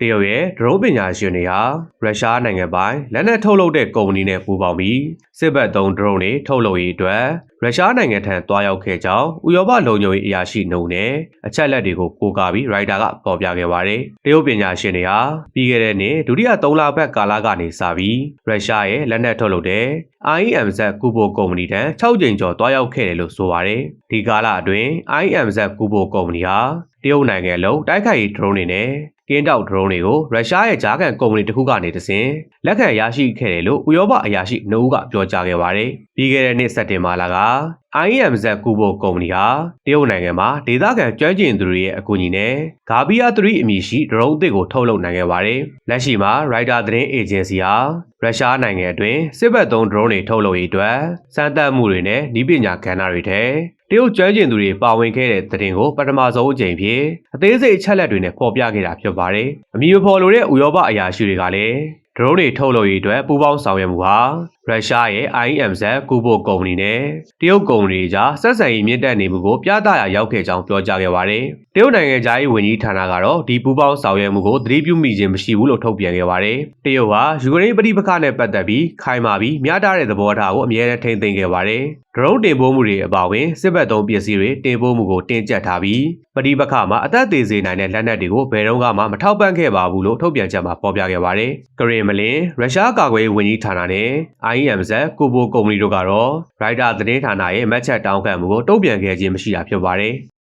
တရုတ်ရဲ့ဒရုန်းပညာရှင်တွေဟာရုရှားနိုင်ငံပိုင်လက်နက်ထုတ်လုပ်တဲ့ကုမ္ပဏီနဲ့ပူးပေါင်းပြီးစစ်ဘက်သုံးဒရုန်းတွေထုတ်လုပ်ရေးအတွက်ရုရှားနိုင်ငံထံတွားရောက်ခဲ့ကြောင်းဥရောပလုံခြုံရေးအရာရှိနှုံနဲ့အချက်လက်တွေကိုကိုးကားပြီးရိုက်တာကဖော်ပြခဲ့ပါတယ်။တရုတ်ပညာရှင်တွေဟာပြီးခဲ့တဲ့နှစ်ဒုတိယ3လပတ်ကာလကနေစပြီးရုရှားရဲ့လက်နက်ထုတ်လုပ်တဲ့ IMZ ကူဘိုကုမ္ပဏီထံ6ကြိမ်ကျော်တွားရောက်ခဲ့တယ်လို့ဆိုပါတယ်။ဒီကာလအတွင်း IMZ ကူဘိုကုမ္ပဏီဟာတရုတ်နိုင်ငံလုံးတိုက်ခိုက်ရေးဒရုန်းတွေနဲ့ ကင်းတောက်ဒရုန်းတွေကိုရုရှားရဲ့ဂျားကန်ကုမ္ပဏီတစ်ခုကနေတစဉ်လက်ခံရရှိခဲ့တယ်လို့ဥရောပအရာရှိနှုတ်ကပြောကြားခဲ့ပါတယ်။ပြီးခဲ့တဲ့နှစ်စက်တင်ဘာလက IMZ ကူဘိုကုမ္ပဏီဟာတရုတ်နိုင်ငံမှာဒေသခံကျွမ်းကျင်သူတွေရဲ့အကူအညီနဲ့ဂါဘီယာ3အမည်ရှိဒရုန်းအသစ်ကိုထုတ်လုပ်နိုင်ခဲ့ပါတယ်။လက်ရှိမှာ Rider သတင်းအေဂျင်စီဟာရုရှားနိုင်ငံအတွင်းစစ်ဘက်သုံးဒရုန်းတွေထုတ်လုပ်ရေးအတွက်စမ်းသပ်မှုတွေနဲ့နည်းပညာကဏ္ဍတွေထဲ တရုတ်ကျွမ်းကျင်သူတွေပါဝင်ခဲ့တဲ့သတင်းကိုပထမဆုံးအကြိမ်ဖြစ်အသေးစိတ်အချက်လက်တွေနဲ့ဖော်ပြခဲ့တာဖြစ်ပါတယ်။အမည်မဖော်လိုတဲ့ဥရောပအရာရှိတွေကလည်းဒရုန်းတွေထုတ်လုပ်ရေးအတွက်ပူးပေါင်းဆောင်ရွက်မှုဟာ ရုရှားရဲ့ IMZ ကူဘိုကုမ္ပဏီနဲ့တရုတ်ကုမ္ပဏီကြားဆက်ဆံရေးမြင့်တက်နေမှုကိုပြသရာရောက်ခဲ့ကြောင်းပြောကြားခဲ့ပါတယ်။တရုတ်နိုင်ငံသားရေးဝန်ကြီးဌာနကတော့ဒီပူးပေါင်းဆောင်ရွက်မှုကိုသတိပြုမိခြင်းမရှိဘူးလို့ထုတ်ပြန်ခဲ့ပါတယ်။တရုတ်ဟာယူကရိန်းပဋိပက္ခနဲ့ပတ်သက်ပြီးခိုင်မာပြီးမျှတတဲ့သဘောထားကိုအမြဲတမ်းထိန်းသိမ်းခဲ့ပါတယ်။ဒရုန်းတင်ပို့မှုတွေအပါအဝင်စစ်ဘက်သုံးပစ္စည်းတွေတင်ပို့မှုကိုတင်ကြပ်ထားပြီးပဋိပက္ခမှာအသက်သေးစေနိုင်တဲ့လက်နက်တွေကိုဘယ်တော့မှမထောက်ပံ့ခဲ့ပါဘူးလို့ထုတ်ပြန်ချက်မှာဖော်ပြခဲ့ပါတယ်။ကရင်မလင်ရုရှားကာကွယ်ရေးဝန်ကြီးဌာနနဲ့ IMZ ကိုဘိုကုမ္ပဏီတို့ကတော့ရိုက်တာသတင်းဌာနရဲ့မှတ်ချက်တောင်းခံမှုကိုတုံ့ပြန်ခဲ့ခြင်းမရှိတာဖြစ်ပါတယ်။